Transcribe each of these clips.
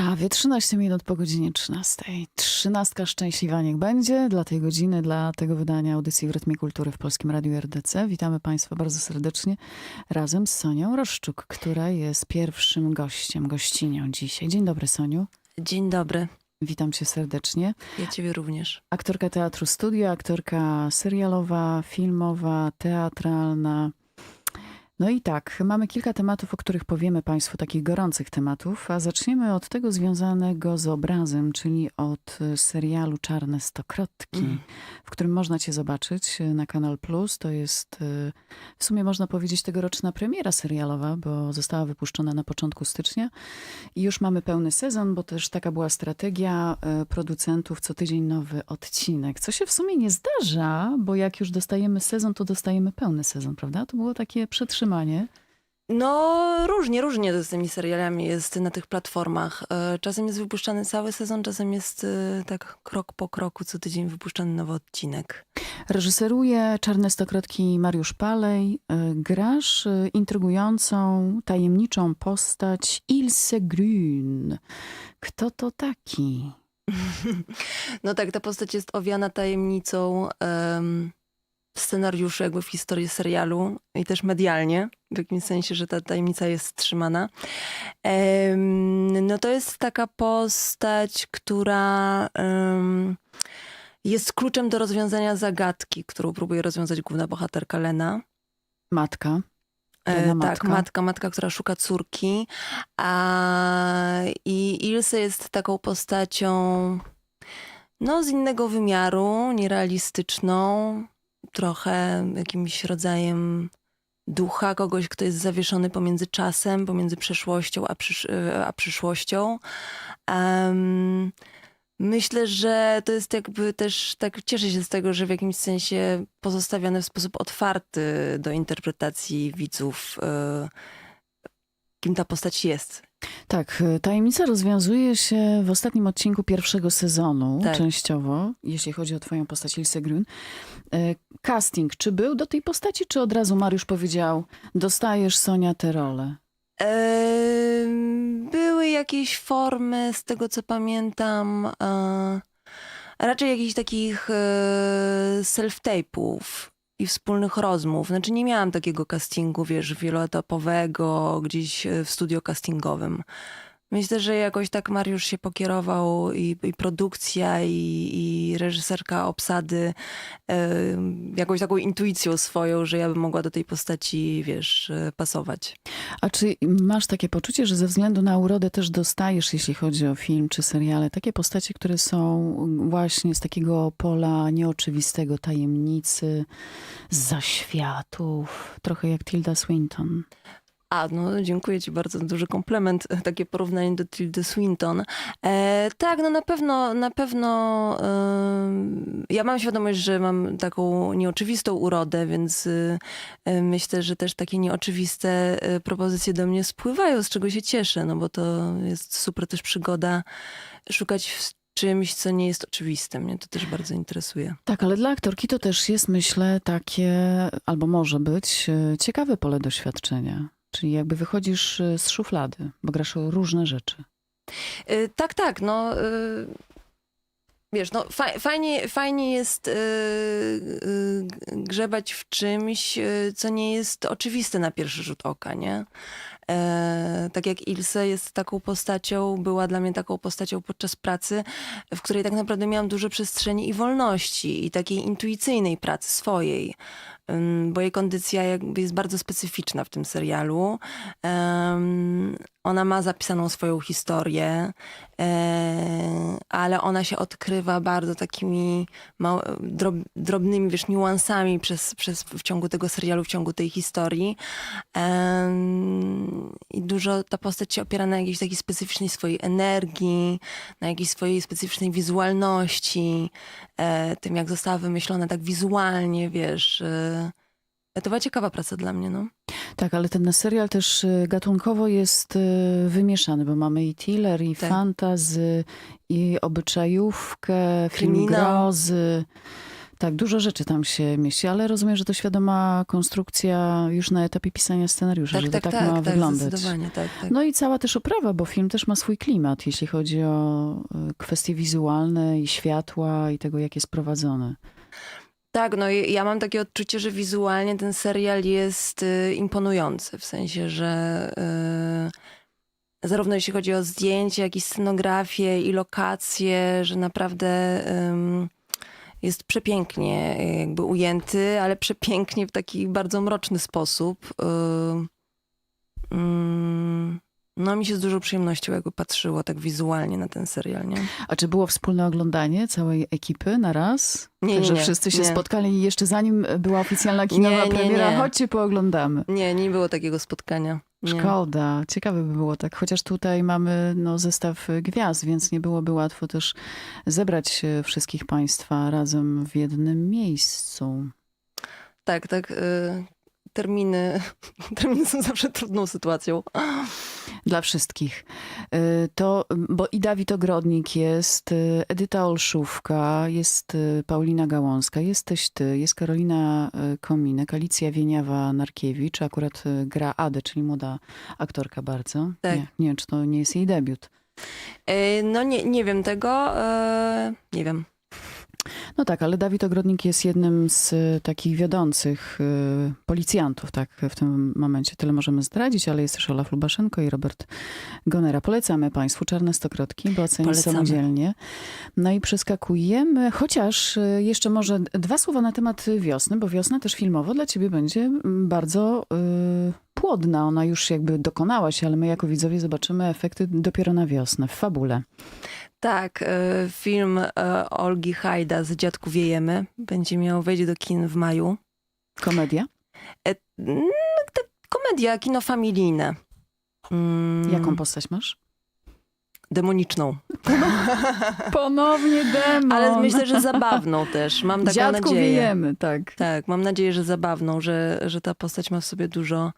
Prawie 13 minut po godzinie 13. Trzynastka szczęśliwa niech będzie dla tej godziny, dla tego wydania audycji w Rytmie Kultury w Polskim Radiu RDC. Witamy Państwa bardzo serdecznie razem z Sonią Roszczuk, która jest pierwszym gościem, gościnią dzisiaj. Dzień dobry Soniu, Dzień dobry. witam cię serdecznie. Ja ciebie również. Aktorka teatru studio, aktorka serialowa, filmowa, teatralna. No i tak, mamy kilka tematów, o których powiemy Państwu, takich gorących tematów, a zaczniemy od tego związanego z obrazem, czyli od y, serialu Czarne Stokrotki, Mm. w którym można Cię zobaczyć y, na Kanal Plus. To jest y, w sumie można powiedzieć tegoroczna premiera serialowa, bo została wypuszczona na początku stycznia i już mamy pełny sezon, bo też taka była strategia producentów, co tydzień nowy odcinek, co się w sumie nie zdarza, bo jak już dostajemy sezon, to dostajemy pełny sezon, prawda? To było takie przetrzymanie. No, różnie, różnie z tymi serialami jest na tych platformach. E, Czasem jest wypuszczany cały sezon, czasem jest e, tak krok po kroku, co tydzień wypuszczany nowy odcinek. Reżyseruje Czarne Stokrotki Mariusz Palej. Y, Grasz intrygującą, tajemniczą postać Ilse Grün. Kto to taki? No tak, ta postać jest owiana tajemnicą em, scenariuszu, jakby w historii serialu i też medialnie, w jakimś sensie, że ta tajemnica jest trzymana. No to jest taka postać, która jest kluczem do rozwiązania zagadki, którą próbuje rozwiązać główna bohaterka Lena. Matka. E, Lena tak, matka. matka, matka, która szuka córki. A, I Ilse jest taką postacią no, z innego wymiaru, nierealistyczną, trochę jakimś rodzajem ducha, kogoś, kto jest zawieszony pomiędzy czasem, pomiędzy przeszłością a, przysz e, a przyszłością. Em, Myślę, że to jest jakby też, tak cieszę się z tego, że w jakimś sensie pozostawione w sposób otwarty do interpretacji widzów, e, kim ta postać jest. Tak, y, tajemnica rozwiązuje się w ostatnim odcinku pierwszego sezonu, Tak. częściowo, jeśli chodzi o twoją postać Ilse Grün. Y, Casting, czy był do tej postaci, czy od razu Mariusz powiedział, dostajesz Sonia tę rolę? Były jakieś formy, z tego co pamiętam, e, raczej jakichś takich e, self-tape'ów i wspólnych rozmów. Znaczy nie miałam takiego castingu, wiesz, wieloetapowego, gdzieś e, w studio castingowym. Myślę, że jakoś tak Mariusz się pokierował i, i produkcja, i, i reżyserka obsady e, jakąś taką intuicją swoją, że ja bym mogła do tej postaci, wiesz, e, pasować. A czy masz takie poczucie, że ze względu na urodę też dostajesz, jeśli chodzi o film czy seriale, takie postacie, które są właśnie z takiego pola nieoczywistego, tajemnicy, zaświatów, trochę jak Tilda Swinton. A, no dziękuję ci bardzo, duży komplement, takie porównanie do Tildy Swinton. E, tak, no na pewno, na pewno em, ja mam świadomość, że mam taką nieoczywistą urodę, więc y, y, myślę, że też takie nieoczywiste y, propozycje do mnie spływają, z czego się cieszę, no bo to jest super też przygoda szukać w czymś, co nie jest oczywiste. Mnie to też bardzo interesuje. Tak, ale dla aktorki to też jest, myślę, takie, albo może być, e, ciekawe pole doświadczenia. Czyli jakby wychodzisz e, z szuflady, bo grasz o różne rzeczy. Y, Tak, tak, no. y, Wiesz, no fa- fajnie, fajnie jest y, y, grzebać w czymś, y, co nie jest oczywiste na pierwszy rzut oka, nie? E, tak jak Ilse jest taką postacią, była dla mnie taką postacią podczas pracy, w której tak naprawdę miałam dużo przestrzeni i wolności i takiej intuicyjnej pracy swojej. Bo jej kondycja jest bardzo specyficzna w tym serialu. Ona ma zapisaną swoją historię, e, ale ona się odkrywa bardzo takimi drobnymi, wiesz, niuansami przez, przez, w ciągu tego serialu, w ciągu tej historii. I dużo ta postać się opiera na jakiejś takiej specyficznej swojej energii, na jakiejś swojej specyficznej wizualności, e, tym jak została wymyślona tak wizualnie, wiesz. To była ciekawa praca dla mnie, no. Tak, ale ten serial też e, gatunkowo jest e, wymieszany, bo mamy i thriller, i Tak. fantazy, i obyczajówkę, film Kryminał. grozy. Tak, dużo rzeczy tam się mieści, ale rozumiem, że to świadoma konstrukcja już na etapie pisania scenariusza, Tak, że tak, tak, tak, ma tak, wyglądać. zdecydowanie, tak, tak. No i cała też oprawa, bo film też ma swój klimat, jeśli chodzi o y, kwestie wizualne i światła i tego, jak jest prowadzony. Tak, no i ja mam takie odczucie, że wizualnie ten serial jest y, imponujący, w sensie, że y, zarówno jeśli chodzi o zdjęcie, jak i scenografię i lokacje, że naprawdę ym, jest przepięknie y, jakby ujęty, ale przepięknie w taki bardzo mroczny sposób. Y, ym, no mi się z dużą przyjemnością jakby patrzyło tak wizualnie na ten serial, nie? A czy było wspólne oglądanie całej ekipy na raz? Nie, tak, nie, że nie, wszyscy się nie. spotkali i jeszcze zanim była oficjalna kinowa Nie, premiera, nie. chodźcie pooglądamy. Nie, nie było takiego spotkania. Nie. Szkoda, ciekawe by było tak, chociaż tutaj mamy no, zestaw y, gwiazd, więc nie byłoby łatwo też zebrać y, wszystkich państwa razem w jednym miejscu. Tak, tak. Terminy, terminy są zawsze trudną sytuacją. Dla wszystkich. Y, To, bo i Dawid Ogrodnik jest, y, Edyta Olszówka, jest y, Paulina Gałązka, jesteś ty, jest Karolina Kominek, Alicja Wieniawa-Narkiewicz, akurat gra Adę, czyli młoda aktorka bardzo. Tak. Nie, nie wiem, czy to nie jest jej debiut. No nie, nie wiem tego. Nie wiem. No tak, ale Dawid Ogrodnik jest jednym z y, takich wiodących y, policjantów, tak w tym momencie. Tyle możemy zdradzić, ale jest też Olaf Lubaszenko i Robert Gonera. Polecamy Państwu Czarne Stokrotki, bo ocenić samodzielnie. No i przeskakujemy, chociaż y, jeszcze może dwa słowa na temat wiosny, bo wiosna też filmowo dla Ciebie będzie mm, bardzo y, płodna. Ona już jakby dokonała się, ale my jako widzowie zobaczymy efekty dopiero na wiosnę, w fabule. Tak, y, film y, Olgi Hajda z Dziadku Wiejemy będzie miał wejść do kin w maju. Komedia? E, to Komedia, kino familijne. Mm, Jaką postać masz? Demoniczną. Ponownie demon. Ale myślę, że zabawną też. Mam taką Dziadku nadzieję. wiejemy, tak. Tak, mam nadzieję, że zabawną, że, że ta postać ma w sobie dużo.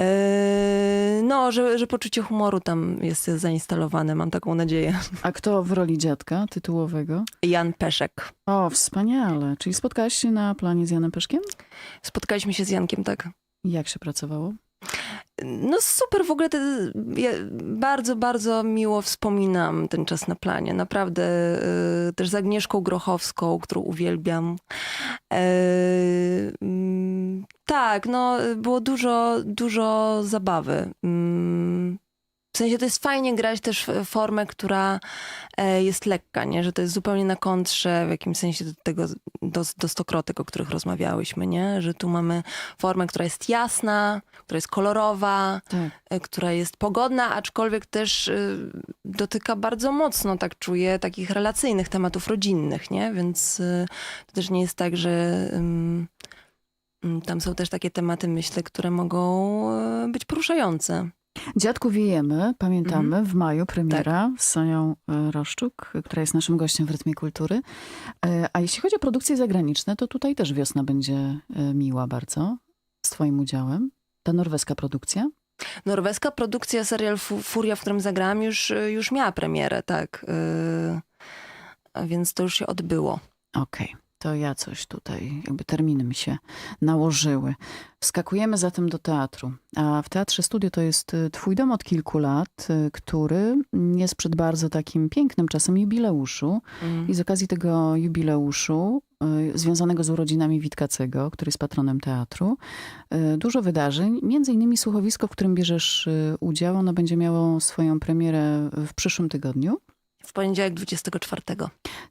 E, no, że, że poczucie humoru tam jest zainstalowane, mam taką nadzieję. A kto w roli dziadka tytułowego? Jan Peszek. O, wspaniale. Czyli spotkałaś się na planie z Janem Peszkiem? Spotkaliśmy się z Jankiem, tak. Jak się pracowało? No super, w ogóle te, ja bardzo, bardzo miło wspominam ten czas na planie. Naprawdę y, też z Agnieszką Grochowską, którą uwielbiam. E, mm, tak, no było dużo, dużo zabawy. Mm, w sensie to jest fajnie grać też w formę, która e, jest lekka, nie? że to jest zupełnie na kontrze w jakimś sensie do tego, do, do stokrotek, o których rozmawiałyśmy, nie? że tu mamy formę, która jest jasna, która jest kolorowa, Tak. e, która jest pogodna, aczkolwiek też y, dotyka bardzo mocno, tak czuję, takich relacyjnych tematów rodzinnych, nie? Więc y, to też nie jest tak, że tam są też takie tematy, myślę, które mogą y, być poruszające. Dziadku wiejemy, pamiętamy, Mhm. w maju premiera Tak. z Sonią e, Roszczuk, która jest naszym gościem w Rytmie Kultury. E, A jeśli chodzi o produkcje zagraniczne, to tutaj też wiosna będzie e, miła bardzo, z twoim udziałem. Ta norweska produkcja. Norweska produkcja, serial Fu- Furia, w którym zagrałam, już, już miała premierę, tak. a więc to już się odbyło. Okej, to ja coś tutaj, jakby terminy mi się nałożyły. Wskakujemy zatem do teatru. A w Teatrze Studio to jest y, twój dom od kilku lat, y, który jest przed bardzo takim pięknym czasem jubileuszu. Mm. I z okazji tego jubileuszu, y, związanego z urodzinami Witkacego, który jest patronem teatru, dużo wydarzeń, między innymi słuchowisko, w którym bierzesz udział. Ono będzie miało swoją premierę w przyszłym tygodniu. W poniedziałek 24.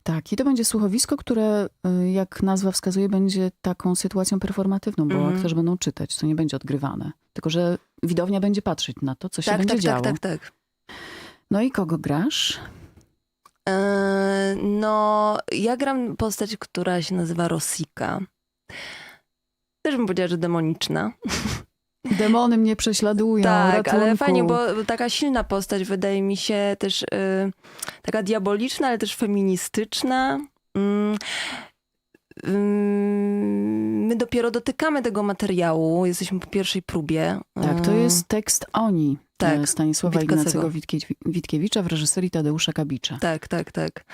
Tak, i to będzie słuchowisko, które, y, jak nazwa wskazuje, będzie taką sytuacją performatywną, bo Mhm. aktorzy będą czytać, to nie będzie odgrywane. Tylko, że widownia będzie patrzeć na to, co się Tak, będzie tak, działo. tak, tak, tak. No i kogo grasz? E, No, ja gram postać, która się nazywa Rosika. Też bym powiedziała, że demoniczna. Demony mnie prześladują, tak, ale ratunku. fajnie, bo taka silna postać wydaje mi się też y, taka diaboliczna, ale też feministyczna. Mm, ym, My dopiero dotykamy tego materiału, jesteśmy po pierwszej próbie. Tak, to Y, jest tekst Oni. Tak, e, Stanisława Witkacego. Ignacego Witkie- Witkiewicza w reżyserii Tadeusza Kabicza. Tak, tak, tak.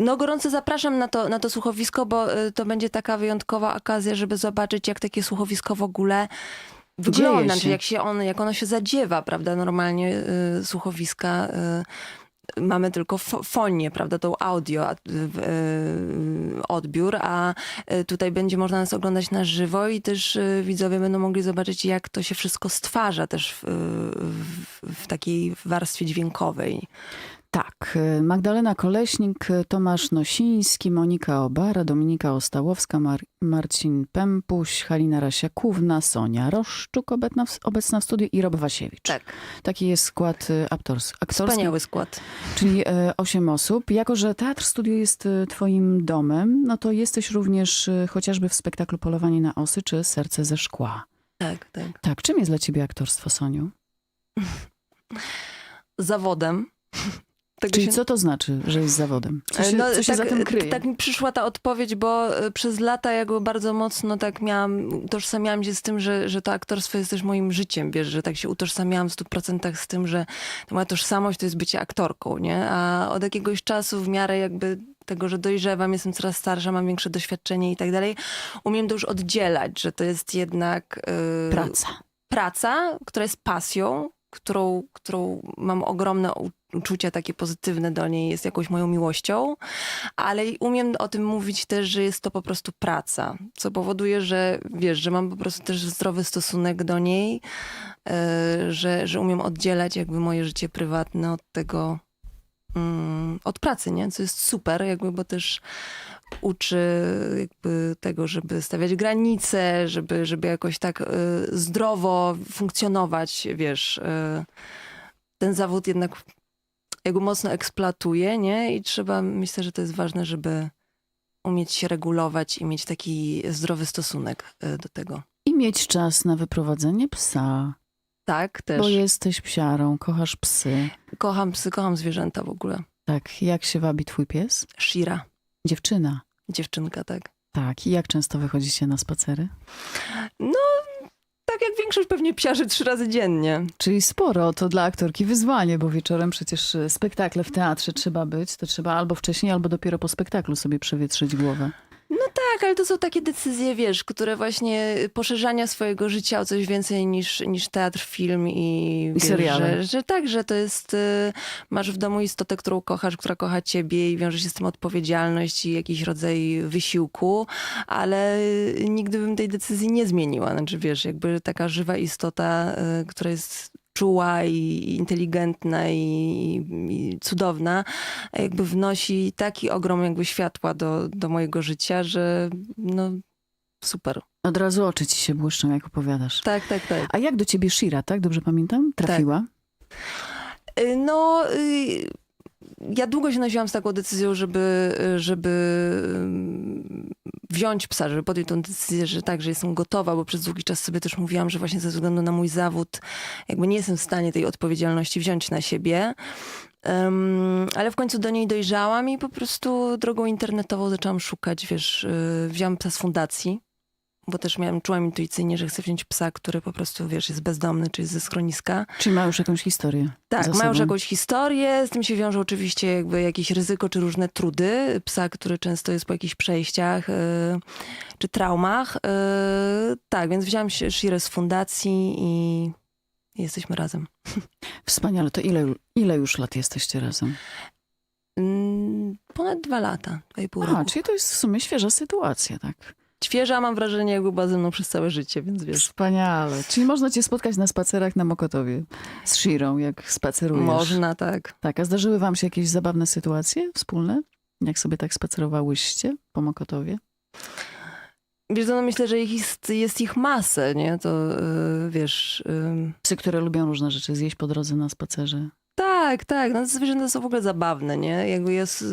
No gorąco zapraszam na to, na to słuchowisko, bo y, to będzie taka wyjątkowa okazja, żeby zobaczyć, jak takie słuchowisko w ogóle wygląda, się. czy jak, się on, jak ono się zadziewa, prawda, normalnie y, słuchowiska. Y, mamy tylko fo- fonię, prawda, tą audio a- y, odbiór, a y, tutaj będzie można nas oglądać na żywo i też widzowie będą mogli zobaczyć, jak to się wszystko stwarza też w, w, w takiej warstwie dźwiękowej. Tak, Magdalena Koleśnik, Tomasz Nosiński, Monika Obara, Dominika Ostałowska, Mar- Marcin Pempuś, Halina Rasiakówna, Sonia Roszczuk obecna w, obecna w studiu i Rob Wasiewicz. Tak, Taki jest skład aktors, aktorski, wspaniały skład. czyli e, osiem osób. Jako, że Teatr Studio jest e, twoim domem, no to jesteś również e, chociażby w spektaklu Polowanie na osy czy Serce ze szkła. Tak, tak. Tak, czym jest dla ciebie aktorstwo, Soniu? Zawodem. Tego Czyli się- co to znaczy, że jest zawodem? Co się, No, co się tak, za tym kryje? Tak mi przyszła ta odpowiedź, bo y, przez lata jakby bardzo mocno tak miałam, utożsamiałam się z tym, że, że to aktorstwo jest też moim życiem, wiesz, że tak się utożsamiałam w stu procentach z tym, że ta moja tożsamość to jest bycie aktorką, nie? A od jakiegoś czasu w miarę jakby tego, że dojrzewam, jestem coraz starsza, mam większe doświadczenie i tak dalej, umiem to już oddzielać, że to jest jednak... y, Praca. praca, która jest pasją, którą, którą mam ogromne uczucia takie pozytywne do niej, jest jakąś moją miłością, ale umiem o tym mówić też, że jest to po prostu praca, co powoduje, że wiesz, że mam po prostu też zdrowy stosunek do niej, e, że, że umiem oddzielać jakby moje życie prywatne od tego, od pracy, nie? Co jest super, jakby, bo też uczy jakby tego, żeby stawiać granice, żeby, żeby jakoś tak y, zdrowo funkcjonować, wiesz. y, ten zawód jednak jakby mocno eksploatuje, nie? I trzeba, myślę, że to jest ważne, żeby umieć się regulować i mieć taki zdrowy stosunek y, do tego. I mieć czas na wyprowadzenie psa, Tak, też. bo jesteś psiarą, kochasz psy. Kocham psy, kocham zwierzęta w ogóle. Tak, jak się wabi twój pies? Shira, Dziewczyna. dziewczynka, tak. Tak, i jak często wychodzicie na spacery? No, tak jak większość pewnie psiarzy trzy razy dziennie. Czyli sporo, to dla aktorki wyzwanie, bo wieczorem przecież e, spektakle w teatrze trzeba być, to trzeba albo wcześniej, albo dopiero po spektaklu sobie przewietrzyć głowę. Tak, ale to są takie decyzje, wiesz, które właśnie poszerzania swojego życia o coś więcej niż, niż teatr, film i, wiesz, seriale. Że, że tak, że to jest, y, masz w domu istotę, którą kochasz, która kocha ciebie i wiąże się z tym odpowiedzialność i jakiś rodzaj wysiłku, ale nigdy bym tej decyzji nie zmieniła. Znaczy, wiesz, jakby taka żywa istota, y, która jest czuła i inteligentna i, i cudowna, jakby wnosi taki ogrom jakby światła do, do mojego życia, że no super. Od razu oczy ci się błyszczą, jak opowiadasz. Tak, tak, tak. A jak do ciebie Shira, tak? Dobrze pamiętam? Trafiła? Y, No, y, ja długo się nosiłam z taką decyzją, żeby, żeby wziąć psa, żeby podjąć tą decyzję, że tak, że jestem gotowa, bo przez długi czas sobie też mówiłam, że właśnie ze względu na mój zawód jakby nie jestem w stanie tej odpowiedzialności wziąć na siebie. Ym, ale w końcu do niej dojrzałam i po prostu drogą internetową zaczęłam szukać, wiesz, yy, wziąłam psa z fundacji, bo też miałam, czułam intuicyjnie, że chcę wziąć psa, który po prostu, wiesz, jest bezdomny, czy jest ze schroniska. Czyli ma już jakąś historię? Tak, ma już jakąś historię, z tym się wiąże oczywiście jakby jakieś ryzyko czy różne trudy psa, który często jest po jakichś przejściach y, czy traumach. Y, tak, więc wziąłam się Shirę z fundacji i jesteśmy razem. Wspaniale. To ile, ile już lat jesteście razem? Mm, Ponad dwa lata, dwa i pół A, roku. czyli to jest w sumie świeża sytuacja, tak? Świeża, mam wrażenie, jakby była ze mną przez całe życie, więc wiesz. Wspaniale. Czyli można cię spotkać na spacerach na Mokotowie z Shirą, jak spacerujesz. Można, tak. Tak, a zdarzyły wam się jakieś zabawne sytuacje wspólne? Jak sobie tak spacerowałyście po Mokotowie? Wiesz, no myślę, że ich jest, jest ich masę, nie? To y, wiesz... y, Psy, które lubią różne rzeczy zjeść po drodze na spacerze. Tak, tak. No, zwierzęta są w ogóle zabawne, nie? Jakby jest, y,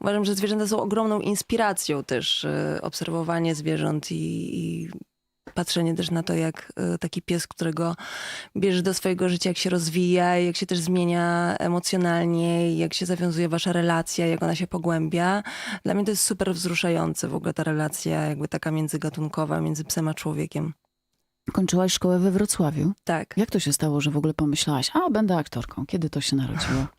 uważam, że zwierzęta są ogromną inspiracją też. y, Obserwowanie zwierząt i, i patrzenie też na to, jak y, taki pies, którego bierzesz do swojego życia, jak się rozwija, jak się też zmienia emocjonalnie, jak się zawiązuje wasza relacja, jak ona się pogłębia. Dla mnie to jest super wzruszające w ogóle ta relacja jakby taka międzygatunkowa między psem a człowiekiem. Kończyłaś szkołę we Wrocławiu. Tak. Jak to się stało, że w ogóle pomyślałaś, a będę aktorką? Kiedy to się narodziło?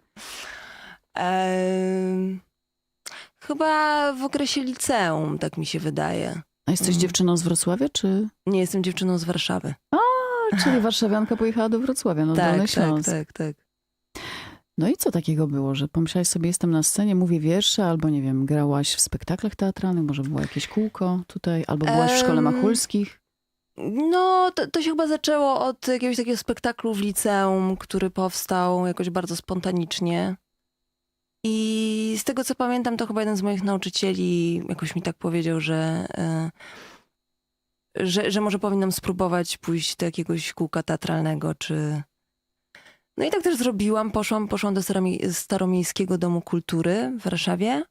Chyba w okresie liceum, tak mi się wydaje. A jesteś Mhm. dziewczyną z Wrocławia, czy... Nie jestem dziewczyną z Warszawy. A, czyli warszawianka pojechała do Wrocławia, no Dolny tak, tak, Śląsk. tak, tak. No i co takiego było, że pomyślałaś sobie, jestem na scenie, mówię wiersze, albo nie wiem, grałaś w spektaklach teatralnych, może było jakieś kółko tutaj, albo byłaś w szkole Em, Machulskich? No, to, to się chyba zaczęło od jakiegoś takiego spektaklu w liceum, który powstał jakoś bardzo spontanicznie. I z tego co pamiętam, to chyba jeden z moich nauczycieli jakoś mi tak powiedział, że, e, że, że może powinnam spróbować pójść do jakiegoś kółka teatralnego, czy... No i tak też zrobiłam. Poszłam, poszłam do Staromi- Staromiejskiego Domu Kultury w Warszawie.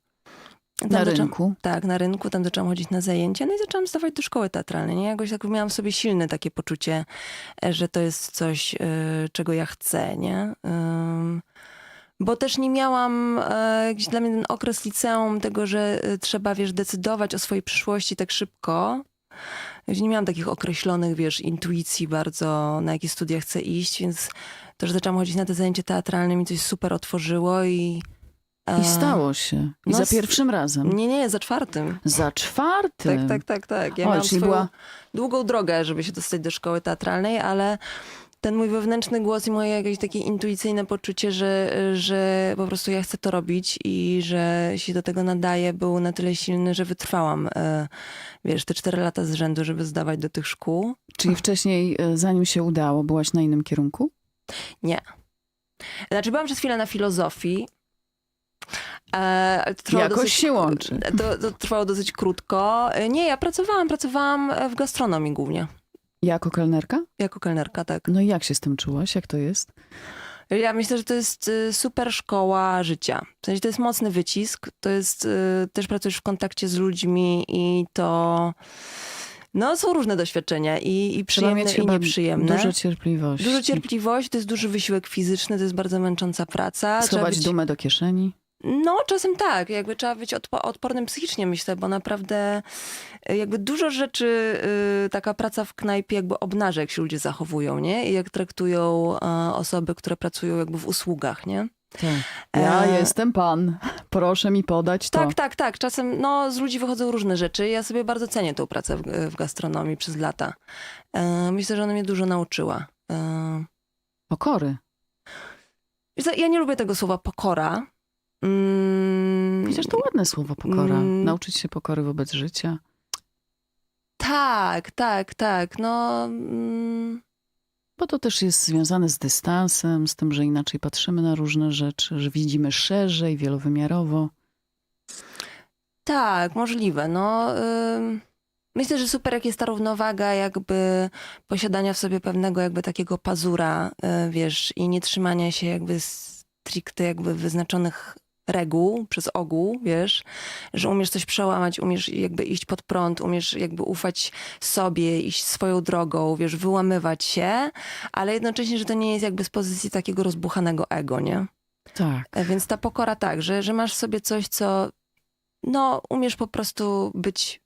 Tam Na zaczęłam- rynku? tak, na rynku, tam zaczęłam chodzić na zajęcia, no i zaczęłam zdawać do szkoły teatralnej. Nie? Jakoś tak miałam w sobie silne takie poczucie, e, że to jest coś, e, czego ja chcę, nie? Bo też nie miałam, e, jakiś dla mnie ten okres liceum, tego, że trzeba, wiesz, decydować o swojej przyszłości tak szybko. Nie miałam takich określonych, wiesz, intuicji bardzo, na jakie studia chcę iść, więc to, że zaczęłam chodzić na te zajęcia teatralne mi coś super otworzyło i... e, I stało się. I no za s- pierwszym razem. Nie, nie, za czwartym. Za czwartym. Tak, tak, tak, tak. Ja Oj, miałam czyli swoją była- długą drogę, żeby się dostać do szkoły teatralnej, ale ten mój wewnętrzny głos i moje jakieś takie intuicyjne poczucie, że, że po prostu ja chcę to robić i że się do tego nadaje, był na tyle silny, że wytrwałam, e, wiesz, te cztery lata z rzędu, żeby zdawać do tych szkół. Czyli wcześniej, e, zanim się udało, byłaś na innym kierunku? Nie. Znaczy byłam przez chwilę na filozofii. E, Jakoś dosyć, się łączy. To, to trwało dosyć krótko. E, Nie, ja pracowałam, pracowałam w gastronomii głównie. Jako kelnerka? Jako kelnerka, tak. No i jak się z tym czułaś? Jak to jest? Ja myślę, że to jest y, super szkoła życia. W sensie to jest mocny wycisk. To jest, y, też pracujesz w kontakcie z ludźmi i to, no są różne doświadczenia i, i przyjemne i nieprzyjemne. dużo cierpliwości. Dużo cierpliwości, to jest duży wysiłek fizyczny, to jest bardzo męcząca praca. Schować być, dumę do kieszeni. No, czasem tak. Jakby trzeba być odpo- odpornym psychicznie, myślę, bo naprawdę y, jakby dużo rzeczy y, taka praca w knajpie jakby obnaża, jak się ludzie zachowują, nie? I jak traktują e, osoby, które pracują jakby w usługach, nie? Tak. Ja E, jestem pan. Proszę mi podać to. Tak, tak, tak. Czasem no, z ludzi wychodzą różne rzeczy. Ja sobie bardzo cenię tą pracę w, w gastronomii przez lata. E, myślę, że ona mnie dużo nauczyła. E, Pokory. ja nie lubię tego słowa pokora. Mm, Przecież to ładne słowo pokora. Mm. Nauczyć się pokory wobec życia. Tak, tak, tak. No, mm, Bo to też jest związane z dystansem, z tym, że inaczej patrzymy na różne rzeczy, że widzimy szerzej, wielowymiarowo. tak, możliwe. No, ym, myślę, że super, jak jest ta równowaga jakby posiadania w sobie pewnego jakby takiego pazura, y, wiesz, i nie trzymania się jakby stricte jakby wyznaczonych reguł przez ogół, wiesz, że umiesz coś przełamać, umiesz jakby iść pod prąd, umiesz jakby ufać sobie, iść swoją drogą, wiesz, wyłamywać się, ale jednocześnie, że to nie jest jakby z pozycji takiego rozbuchanego ego, nie? Tak. E, Więc ta pokora tak, że, że masz sobie coś, co no, umiesz po prostu być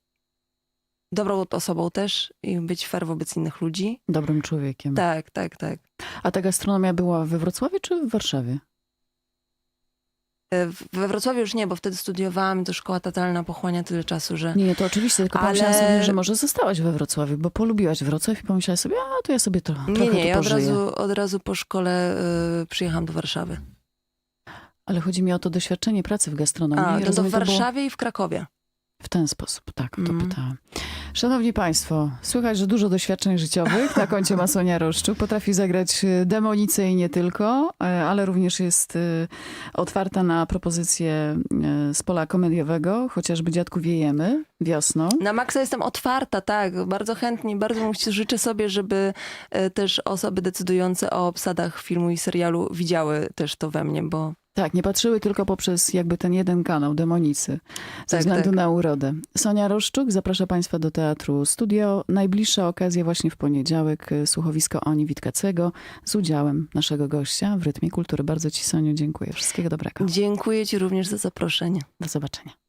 dobrą osobą też i być fair wobec innych ludzi. Dobrym człowiekiem. Tak, tak, tak. A ta gastronomia była we Wrocławiu czy w Warszawie? We Wrocławiu już nie, bo wtedy studiowałam i to szkoła totalna pochłania tyle czasu, że Nie, to oczywiście, tylko Ale- pomyślałam sobie, że może zostałaś we Wrocławiu, bo polubiłaś Wrocław i pomyślałaś sobie, a to ja sobie to nie, trochę nie, tu ja od razu, od razu po szkole y, przyjechałam do Warszawy. Ale chodzi mi o to doświadczenie pracy w gastronomii. A, to, to w Rozumiem, było Warszawie i w Krakowie. W ten sposób, tak, o to Mhm. pytałam. Szanowni Państwo, słychać, że dużo doświadczeń życiowych na koncie ma Sonia Roszczuk. Potrafi zagrać e, demonicę i nie tylko, e, ale również jest e, otwarta na propozycje z pola komediowego, chociażby Dziadku Wiejemy wiosną. Na maksa jestem otwarta, tak, bardzo chętnie, bardzo życzę sobie, żeby też osoby decydujące o obsadach filmu i serialu widziały też to we mnie, bo Tak, nie patrzyły tylko poprzez jakby ten jeden kanał, demonicy, ze Tak, względu tak. na urodę. Sonia Roszczuk zaprasza Państwa do Teatru Studio. Najbliższa okazja właśnie w poniedziałek, y, słuchowisko Oni Witkacego z udziałem naszego gościa w Rytmie Kultury. Bardzo Ci, Soniu, dziękuję. Wszystkiego dobrego. dziękuję Ci również za zaproszenie. Do zobaczenia.